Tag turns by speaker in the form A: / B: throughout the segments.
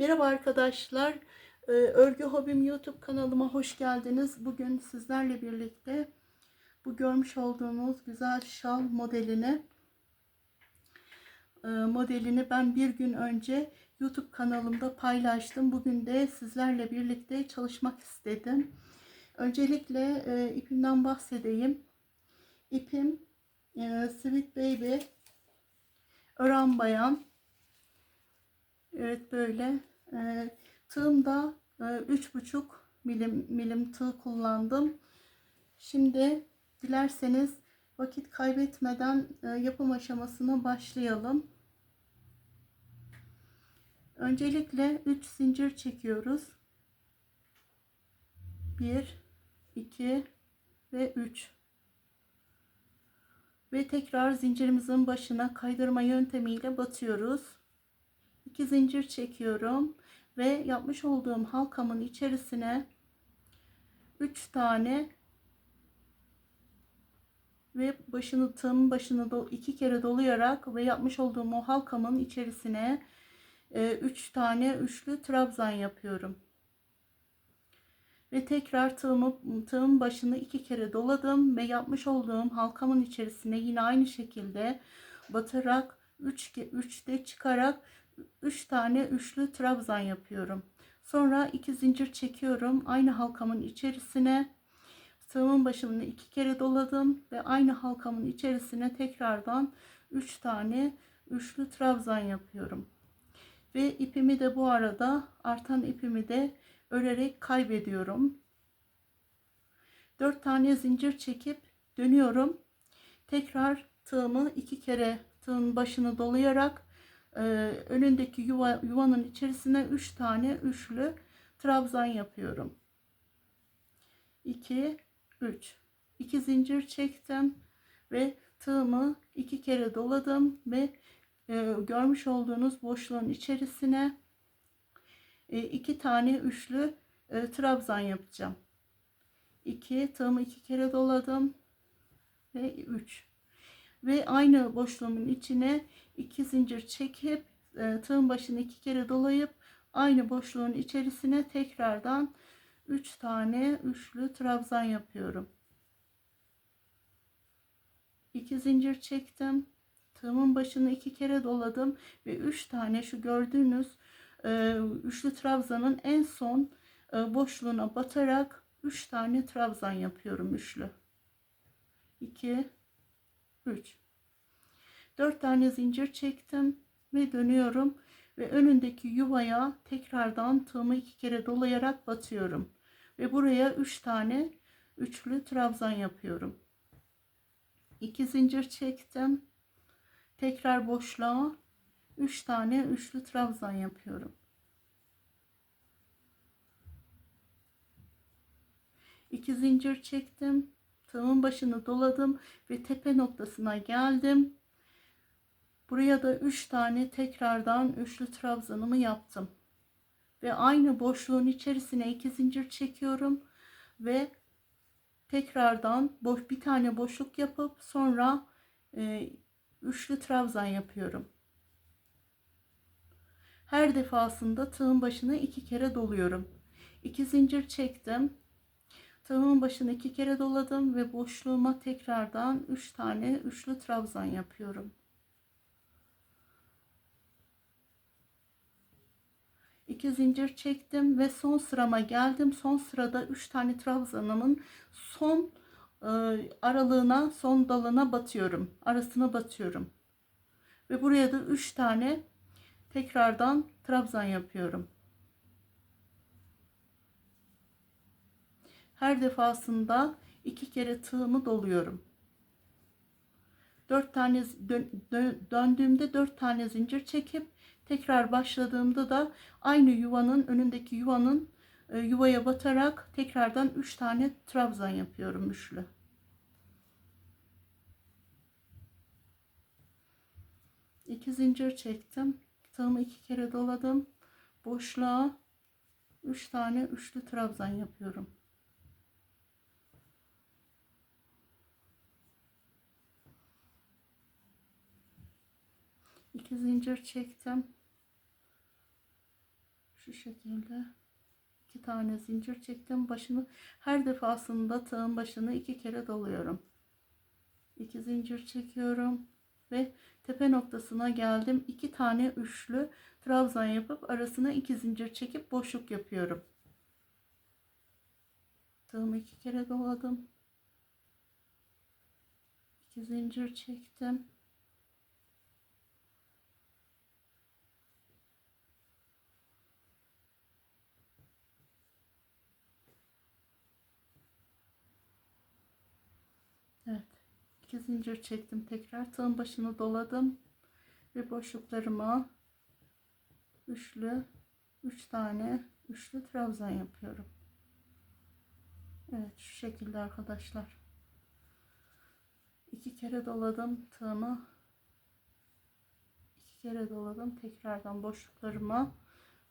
A: Merhaba arkadaşlar. Ee, Örgü Hobim YouTube kanalıma hoş geldiniz. Bugün sizlerle birlikte bu görmüş olduğunuz güzel şal modelini e, modelini ben bir gün önce YouTube kanalımda paylaştım. Bugün de sizlerle birlikte çalışmak istedim. Öncelikle e, ipimden bahsedeyim. İpim e, Sweet Baby Ören Bayan Evet böyle. E, tığımda üç buçuk milim milim tığ kullandım. Şimdi dilerseniz vakit kaybetmeden e, yapım aşamasına başlayalım. Öncelikle 3 zincir çekiyoruz. 1 2 ve 3 ve tekrar zincirimizin başına kaydırma yöntemiyle batıyoruz. 2 zincir çekiyorum ve yapmış olduğum halkamın içerisine 3 tane ve başını tığın başını do iki kere dolayarak ve yapmış olduğum o halkamın içerisine 3 e, tane üçlü trabzan yapıyorum. Ve tekrar tığımı, tığın başını iki kere doladım ve yapmış olduğum halkamın içerisine yine aynı şekilde batarak 3 3'te çıkarak 3 tane üçlü trabzan yapıyorum. Sonra 2 zincir çekiyorum. Aynı halkamın içerisine tığımın başını iki kere doladım ve aynı halkamın içerisine tekrardan 3 tane üçlü trabzan yapıyorum. Ve ipimi de bu arada artan ipimi de örerek kaybediyorum. 4 tane zincir çekip dönüyorum. Tekrar tığımı iki kere tığın başını dolayarak e, önündeki yuva, yuvanın içerisine 3 tane üçlü trabzan yapıyorum. 2 3 2 zincir çektim ve tığımı iki kere doladım ve e, görmüş olduğunuz boşluğun içerisine e, iki tane üçlü e, trabzan yapacağım. 2 tığımı iki kere doladım ve 3 ve aynı boşluğumun içine iki zincir çekip e, tığın başını iki kere dolayıp aynı boşluğun içerisine tekrardan 3 tane üçlü trabzan yapıyorum. 2 zincir çektim. Tığımın başını iki kere doladım ve 3 tane şu gördüğünüz e, üçlü trabzanın en son e, boşluğuna batarak 3 tane trabzan yapıyorum üçlü. 2 3 4 tane zincir çektim ve dönüyorum ve önündeki yuvaya tekrardan tığımı iki kere dolayarak batıyorum ve buraya 3 tane üçlü trabzan yapıyorum. 2 zincir çektim. Tekrar boşluğa 3 tane üçlü trabzan yapıyorum. 2 zincir çektim tığımın başını doladım ve tepe noktasına geldim. Buraya da 3 tane tekrardan üçlü trabzanımı yaptım. Ve aynı boşluğun içerisine 2 zincir çekiyorum ve tekrardan boş bir tane boşluk yapıp sonra e, üçlü trabzan yapıyorum. Her defasında tığın başına iki kere doluyorum. 2 zincir çektim Tığımın başını iki kere doladım ve boşluğuma tekrardan üç tane üçlü trabzan yapıyorum. İki zincir çektim ve son sırama geldim. Son sırada üç tane trabzanımın son e, aralığına, son dalına batıyorum. Arasına batıyorum. Ve buraya da üç tane tekrardan trabzan yapıyorum. Her defasında iki kere tığımı doluyorum. Dört tane dön, dön, döndüğümde dört tane zincir çekip tekrar başladığımda da aynı yuvanın önündeki yuvanın e, yuvaya batarak tekrardan üç tane trabzan yapıyorum üçlü. İki zincir çektim. Tığımı iki kere doladım. Boşluğa üç tane üçlü trabzan yapıyorum. 2 zincir çektim. Şu şekilde iki tane zincir çektim. Başını her defasında tığın başını iki kere doluyorum. İki zincir çekiyorum ve tepe noktasına geldim. İki tane üçlü trabzan yapıp arasına iki zincir çekip boşluk yapıyorum. Tığımı iki kere doladım. İki zincir çektim. 2 zincir çektim. Tekrar tığın başını doladım. Ve boşluklarıma üçlü üç tane üçlü trabzan yapıyorum. Evet şu şekilde arkadaşlar. İki kere doladım tığımı. İki kere doladım tekrardan boşluklarıma.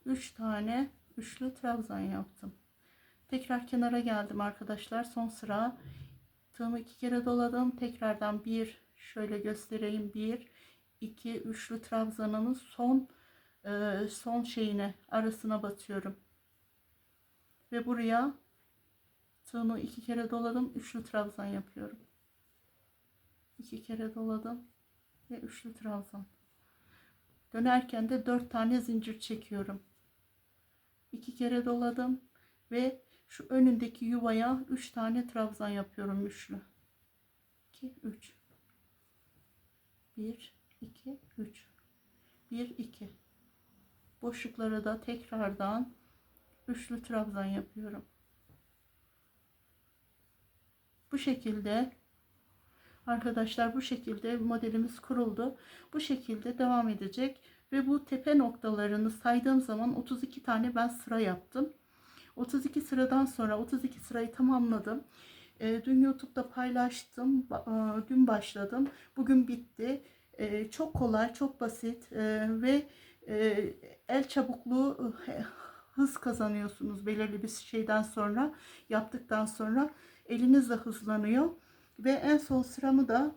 A: Üç tane üçlü trabzan yaptım. Tekrar kenara geldim arkadaşlar. Son sıra tığımı iki kere doladım. Tekrardan bir şöyle göstereyim. Bir, iki, üçlü trabzanımın son e, son şeyine arasına batıyorum. Ve buraya tığımı iki kere doladım. Üçlü trabzan yapıyorum. İki kere doladım ve üçlü trabzan. Dönerken de dört tane zincir çekiyorum. İki kere doladım ve şu önündeki yuvaya üç tane trabzan yapıyorum üçlü. 2 3 1 2 3 1 2 boşluklara da tekrardan üçlü trabzan yapıyorum. Bu şekilde arkadaşlar bu şekilde modelimiz kuruldu. Bu şekilde devam edecek ve bu tepe noktalarını saydığım zaman 32 tane ben sıra yaptım. 32 sıradan sonra 32 sırayı tamamladım. E, dün YouTube'da paylaştım. E, dün başladım. Bugün bitti. E, çok kolay, çok basit e, ve e, el çabukluğu e, hız kazanıyorsunuz belirli bir şeyden sonra yaptıktan sonra eliniz de hızlanıyor ve en son sıramı da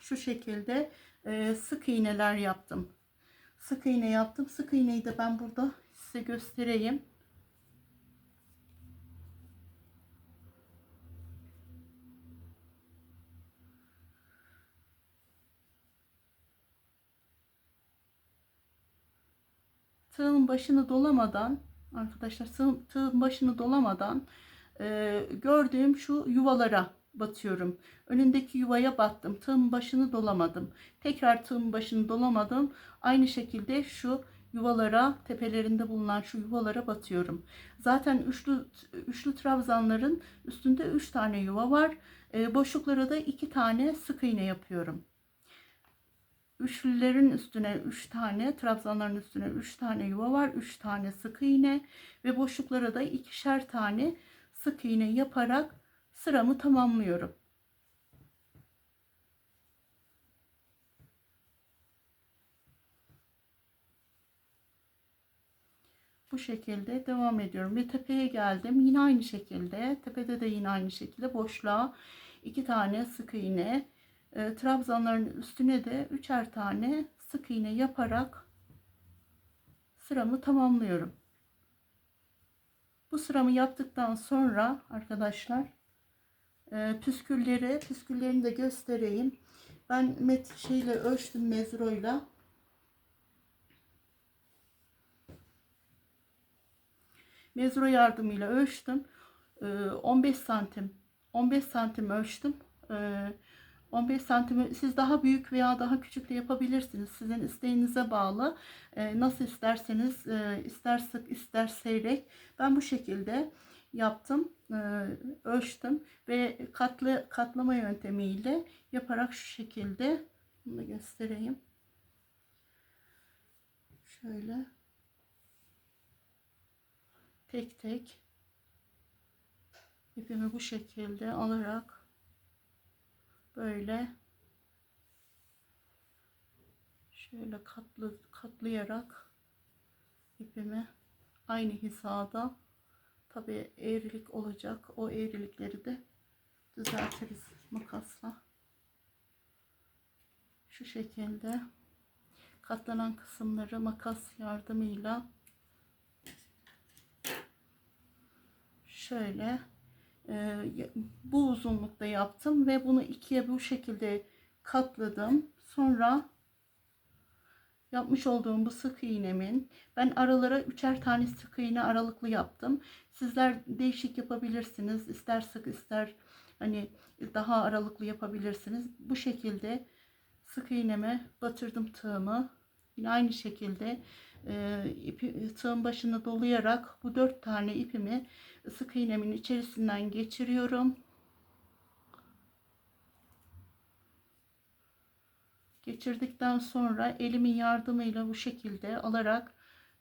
A: şu şekilde sık iğneler yaptım sık iğne yaptım sık iğneyi de ben burada size göstereyim tığın başını dolamadan arkadaşlar tığın, başını dolamadan e, gördüğüm şu yuvalara batıyorum. Önündeki yuvaya battım. Tığın başını dolamadım. Tekrar tığın başını dolamadım. Aynı şekilde şu yuvalara, tepelerinde bulunan şu yuvalara batıyorum. Zaten üçlü üçlü trabzanların üstünde üç tane yuva var. E, boşluklara da iki tane sık iğne yapıyorum. Üçlülerin üstüne 3 tane, trabzanların üstüne 3 tane yuva var. 3 tane sık iğne ve boşluklara da ikişer tane sık iğne yaparak sıramı tamamlıyorum. Bu şekilde devam ediyorum. Ve tepeye geldim. Yine aynı şekilde. Tepede de yine aynı şekilde boşluğa iki tane sık iğne e, trabzanların üstüne de üçer tane sık iğne yaparak sıramı tamamlıyorum. Bu sıramı yaptıktan sonra arkadaşlar e, püskülleri püsküllerini de göstereyim. Ben met şeyle ölçtüm mezroyla. Mezro yardımıyla ölçtüm. E, 15 santim 15 santim ölçtüm. E, 15 santimi siz daha büyük veya daha küçük de yapabilirsiniz. Sizin isteğinize bağlı. E, nasıl isterseniz e, ister sık ister seyrek. Ben bu şekilde yaptım. E, ölçtüm ve katlı katlama yöntemiyle yaparak şu şekilde bunu da göstereyim. Şöyle tek tek ipimi bu şekilde alarak böyle. Şöyle katlı katlayarak ipimi aynı hizada. Tabi eğrilik olacak. O eğrilikleri de düzeltiriz makasla. Şu şekilde katlanan kısımları makas yardımıyla şöyle e, bu uzunlukta yaptım ve bunu ikiye bu şekilde katladım. Sonra yapmış olduğum bu sık iğnemin ben aralara üçer tane sık iğne aralıklı yaptım. Sizler değişik yapabilirsiniz. İster sık ister hani daha aralıklı yapabilirsiniz. Bu şekilde sık iğneme batırdım tığımı. Yine aynı şekilde e, ipi, tığın başını dolayarak bu dört tane ipimi sık iğnemin içerisinden geçiriyorum. Geçirdikten sonra elimin yardımıyla bu şekilde alarak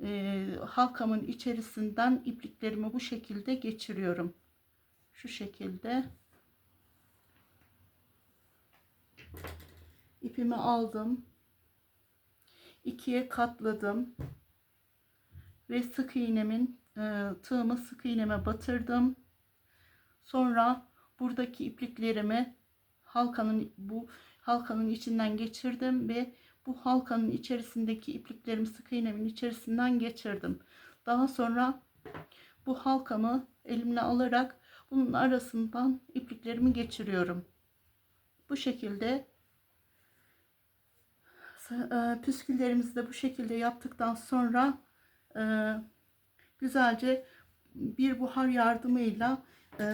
A: e, halkamın içerisinden ipliklerimi bu şekilde geçiriyorum. Şu şekilde. ipimi aldım. İkiye katladım. Ve sık iğnemin e, tığımı sık iğneme batırdım. Sonra buradaki ipliklerimi halkanın bu halkanın içinden geçirdim ve bu halkanın içerisindeki ipliklerimi sık iğnemin içerisinden geçirdim. Daha sonra bu halkamı elimle alarak bunun arasından ipliklerimi geçiriyorum. Bu şekilde püsküllerimizi de bu şekilde yaptıktan sonra e, güzelce bir buhar yardımıyla e,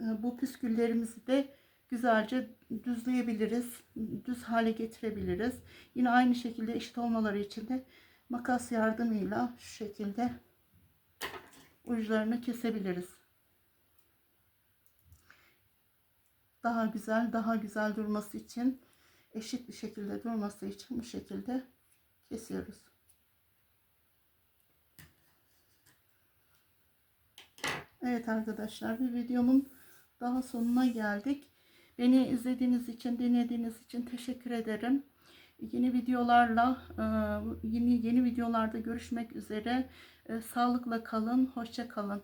A: bu püsküllerimizi de güzelce düzleyebiliriz. Düz hale getirebiliriz. Yine aynı şekilde eşit olmaları için de makas yardımıyla şu şekilde uçlarını kesebiliriz. Daha güzel, daha güzel durması için eşit bir şekilde durması için bu şekilde kesiyoruz. Evet arkadaşlar bir videomun daha sonuna geldik. Beni izlediğiniz için, dinlediğiniz için teşekkür ederim. Yeni videolarla, yeni yeni videolarda görüşmek üzere. Sağlıkla kalın, hoşça kalın.